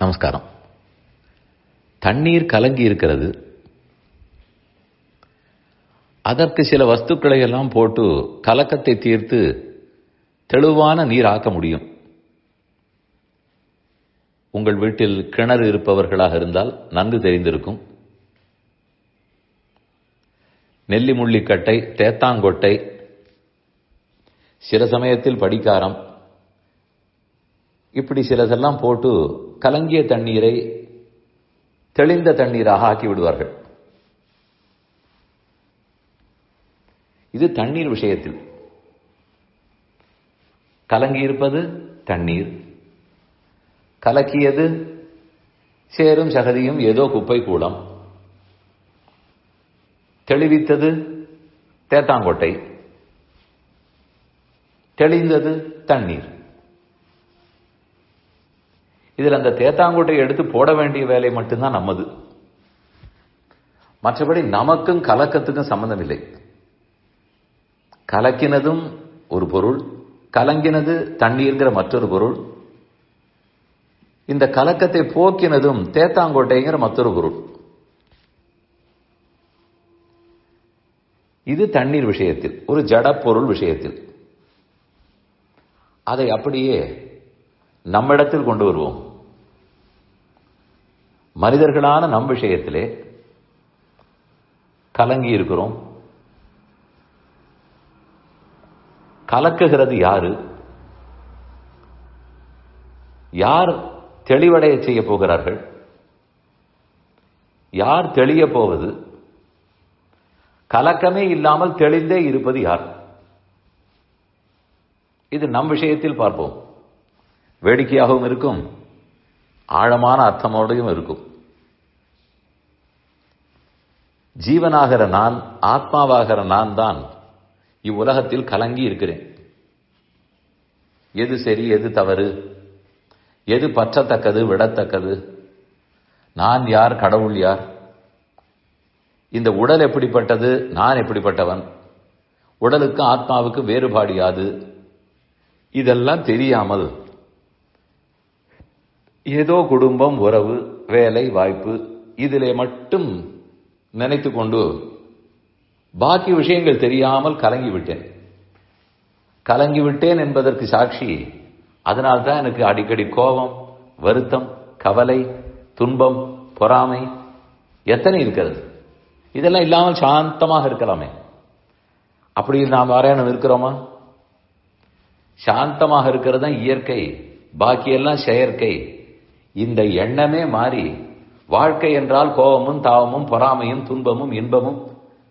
நமஸ்காரம். தண்ணீர் கலங்கி இருக்கிறது. அதற்கு சில வஸ்துக்களை எல்லாம் போட்டு கலக்கத்தை தீர்த்து தெளிவான நீர் ஆக்க முடியும். உங்கள் வீட்டில் கிணறு இருப்பவர்களாக இருந்தால் நன்கு தெரிந்திருக்கும். நெல்லி முள்ளிக்கட்டை தேத்தாங்கொட்டை சில சமயத்தில் படிக்காரம் இப்படி சிலதெல்லாம் போட்டு கலங்கிய தண்ணீரை தெளிந்த தண்ணீராக ஆக்கி விடுவார்கள் இது தண்ணீர் விஷயத்தில். கலங்கியிருப்பது தண்ணீர். கலக்கியது சேரும் சகதியும் ஏதோ குப்பை கூடம் தெளிவித்தது தேத்தாங்கொட்டை. தெளிந்தது தண்ணீர். இதில் அந்த தேத்தாங்கொட்டையை எடுத்து போட வேண்டிய வேலை மட்டும்தான் நமது மற்றபடி நமக்கும் கலக்கத்துக்கும் சம்பந்தம் இல்லை கலக்கினதும் ஒரு பொருள் கலங்கினது தண்ணீர்ங்கிற மற்றொரு பொருள். இந்த கலக்கத்தை போக்கினதும் தேத்தாங்கோட்டைங்கிற மற்றொரு பொருள். இது தண்ணீர் விஷயத்தில் ஒரு ஜட பொருள் விஷயத்தில். அதை அப்படியே நம்மிடத்தில் கொண்டு வருவோம். மனிதர்களான நம் விஷயத்திலே கலங்கி இருக்கிறோம். கலக்குகிறது யாரு? யார் தெளிவடைய செய்ய போகிறார்கள்? யார் தெளிய போவது? கலக்கமே இல்லாமல் தெளிந்தே இருப்பது யார்? இது நம் விஷயத்தில் பார்ப்போம். வேடிக்கையாகவும் இருக்கும். ஆழமான அர்த்தமோடையும் இருக்கும். ஜீவனாகிற நான் ஆத்மாவாகிற நான் தான் இவ்வுலகத்தில் கலங்கி இருக்கிறேன். எது சரி எது தவறு? எது பற்றத்தக்கது விடத்தக்கது? நான் யார் கடவுள் யார்? இந்த உடல் எப்படிப்பட்டது? நான் எப்படிப்பட்டவன்? உடலுக்கு ஆத்மாவுக்கு வேறுபாடு யாது? இதெல்லாம் தெரியாமல் ஏதோ குடும்பம் உறவு வேலை வாய்ப்பு இதிலே மட்டும் நினைத்து கொண்டு பாக்கி விஷயங்கள் தெரியாமல் கலங்கி விட்டேன் கலங்கி விட்டேன் என்பதற்கு சாட்சி அதனால்தான் எனக்கு அடிக்கடி கோபம் வருத்தம் கவலை துன்பம் பொறாமை எத்தனை இருக்கிறது? இதெல்லாம் இல்லாமல் சாந்தமாக இருக்கலாமே. அப்படி நாம் வரையணும் இருக்கிறோமா சாந்தமாக இருக்கிறது தான் இயற்கை. பாக்கியெல்லாம் செயற்கை. இந்த எண்ணமே மாறி வாழ்க்கை என்றால் கோபமும் தாவமும் பொறாமையும் துன்பமும் இன்பமும்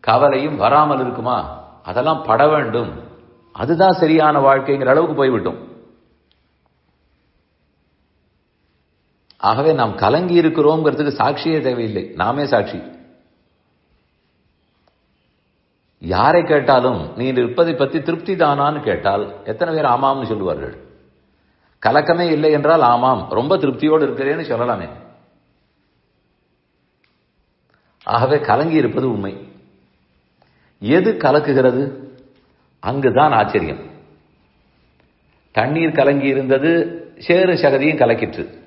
கவலையும் வராமல் இருக்குமா? அதெல்லாம் பட வேண்டும். அதுதான் சரியான வாழ்க்கைங்கிற அளவுக்கு போய்விட்டோம். ஆகவே நாம் கலங்கி இருக்கிறோங்கிறதுக்கு சாட்சியே தேவையில்லை. நாமே சாட்சி. யாரை கேட்டாலும் நீ இருப்பதை பற்றி திருப்தி தானான்னு கேட்டால் எத்தனை பேர் ஆமாம்னு சொல்லுவார்கள்? கலக்கமே இல்லை என்றால் ஆமாம் ரொம்ப திருப்தியோடு இருக்கிறேன்னு சொல்லலாமே. ஆகவே கலங்கி இருப்பது உண்மை. எது கலக்குகிறது? அங்குதான் ஆச்சரியம். தண்ணீர் கலங்கி இருந்தது சேறு சகதியும் கலக்கிற்று.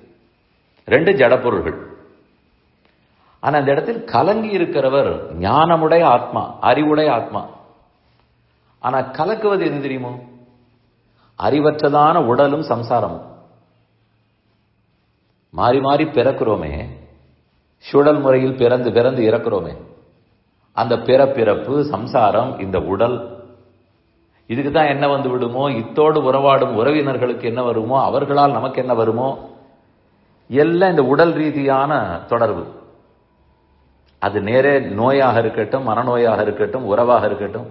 ரெண்டு ஜடப்பொருள்கள். ஆனால் அந்த இடத்தில் கலங்கி இருக்கிறவர் ஞானமுடைய ஆத்மா அறிவுடைய ஆத்மா. ஆனால் கலக்குவது எது தெரியுமோ? அறிவற்றதான உடலும் சம்சாரமும். மாறி மாறி பிறக்கிறோமே சுழல் முறையில் பிறந்து பிறந்து இறக்கிறோமே. அந்த பிறப்பிறப்பு சம்சாரம் இந்த உடல் இதுக்கு தான் என்ன வந்து விடுமோ? இத்தோடு உறவாடும் உறவினர்களுக்கு என்ன வருமோ? அவர்களால் நமக்கு என்ன வருமோ? எல்லாம் இந்த உடல் ரீதியான தொடர்பு. அது நேரே நோயாக இருக்கட்டும் மனநோயாக இருக்கட்டும் உறவாக இருக்கட்டும்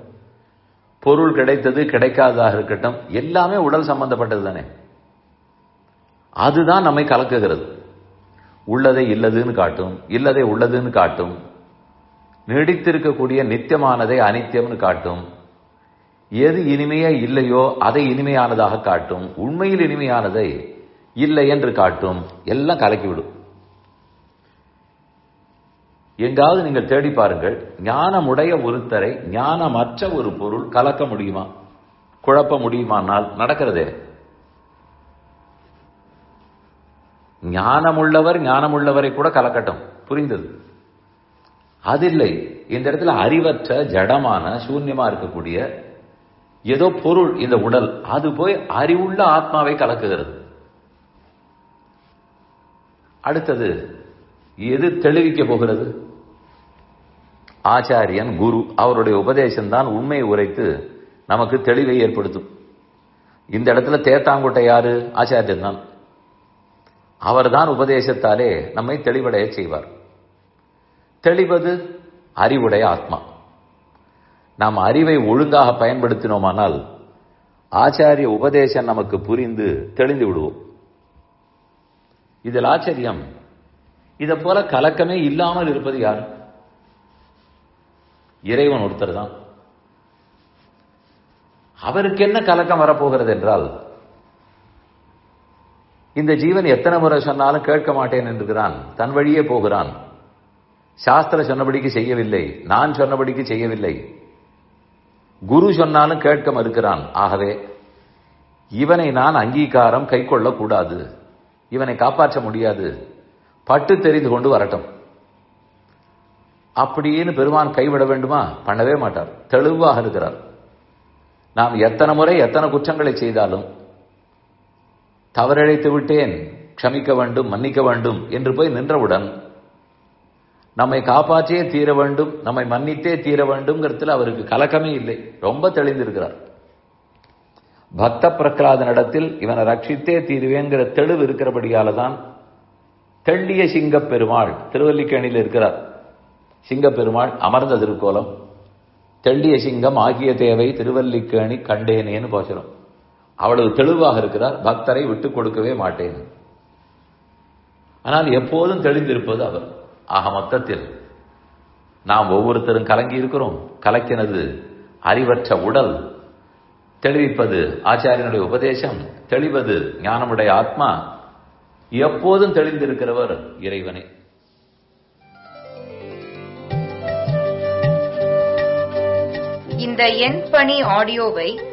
பொருள் கிடைத்தது கிடைக்காததாக இருக்கட்டும் எல்லாமே உடல் சம்பந்தப்பட்டது தானே. அதுதான் நம்மை கலக்குகிறது. உள்ளதை இல்லதுன்னு காட்டும் இல்லதை உள்ளதுன்னு காட்டும் நீடித்திருக்கக்கூடிய நித்தியமானதை அனித்தியம்னு காட்டும். எது இனிமையா இல்லையோ அதை இனிமையானதாக காட்டும். உண்மையில் இனிமையானதை இல்லை என்று காட்டும். எல்லாம் கலக்கிவிடும். எங்காவது நீங்கள் தேடி பாருங்கள் ஞானமுடைய ஒருத்தரை ஞானமற்ற ஒரு பொருள் கலக்க முடியுமா? குழப்ப முடியுமானால் நடக்கிறதே. ஞானமுள்ளவர் ஞானமுள்ளவரை கூட கலக்கட்டும். புரிந்தது? அது இல்லை இந்த இடத்துல அறிவற்ற ஜடமான சூன்யமா இருக்கக்கூடிய ஏதோ பொருள் இந்த உடல் அது போய் அறிவுள்ள ஆத்மாவை கலக்குகிறது. அடுத்தது எது தெளிவிக்க போகிறது? ஆச்சாரியன் குரு அவருடைய உபதேசம்தான் உண்மையை உரைத்து நமக்கு தெளிவை ஏற்படுத்தும். இந்த இடத்துல தேத்தாங்குட்டை யாரு? ஆச்சாரியன் தான் அவர்தான் உபதேசத்தாலே நம்மை தெளிவடைய செய்வார். தெளிவது அறிவுடைய ஆத்மா. நாம் அறிவை ஒழுங்காக பயன்படுத்தினோமானால் ஆச்சாரிய உபதேசம் நமக்கு புரிந்து தெளிந்து விடுவோம். இதில் ஆச்சரியம். இதை போல கலக்கமே இல்லாமல் இருப்பது யார்? இறைவன் ஒருத்தர் தான் அவருக்கு என்ன கலக்கம் வரப்போகிறது என்றால் இந்த ஜீவன் எத்தனை முறை சொன்னாலும் கேட்க மாட்டேன் என்கிறான் தன் வழியே போகிறான். சாஸ்திர சொன்னபடிக்கு செய்யவில்லை. நான் சொன்னபடிக்கு செய்யவில்லை. குரு சொன்னாலும் கேட்க மறுக்கிறான். ஆகவே இவனை நான் அங்கீகாரம் கை கொள்ளக்கூடாது. இவனை காப்பாற்ற முடியாது. பட்டு தெரிந்து கொண்டு வரட்டும். அப்படின்னு பெருமான் கைவிட வேண்டுமா? பண்ணவே மாட்டார். தெளிவாக இருக்கிறார். நாம் எத்தனை முறை எத்தனை குற்றங்களை செய்தாலும் தவறிழைத்து விட்டேன் க்ஷமிக்க வேண்டும் மன்னிக்க வேண்டும் என்று போய் நின்றவுடன் நம்மை காப்பாற்றியே தீர வேண்டும் நம்மை மன்னித்தே தீர வேண்டும்ங்கிறதுல அவருக்கு கலக்கமே இல்லை. ரொம்ப தெளிந்திருக்கிறார். பக்த பிரகலாதனிடத்தில் இவனை ரட்சித்தே தீருவேங்கிற தெளிவு இருக்கிறபடியால தான் தெள்ளிய சிங்கப்பெருமாள் திருவல்லிக்கேணியில் இருக்கிறார். சிங்கப்பெருமாள் அமர்ந்த திருக்கோலம் தெள்ளிய சிங்கம் ஆகிய தேவை திருவல்லிக்கேணி கண்டேனேன்னு போச்சிடும் அவ்வளவு தெளிவாக இருக்கிறார் பக்தரை விட்டுக் கொடுக்கவே மாட்டேன். ஆனால் எப்போதும் தெளிந்திருப்பது அவர். ஆக மொத்தத்தில் நாம் ஒவ்வொருத்தரும் கலங்கி இருக்கிறோம். கலக்கினது அறிவற்ற உடல் தெளிவிப்பது ஆச்சாரியனுடைய உபதேசம் தெளிவது ஞானமுடைய ஆத்மா. எப்போதும் தெளிந்திருக்கிறவர் இறைவனே. இந்த எண் பணி ஆடியோவை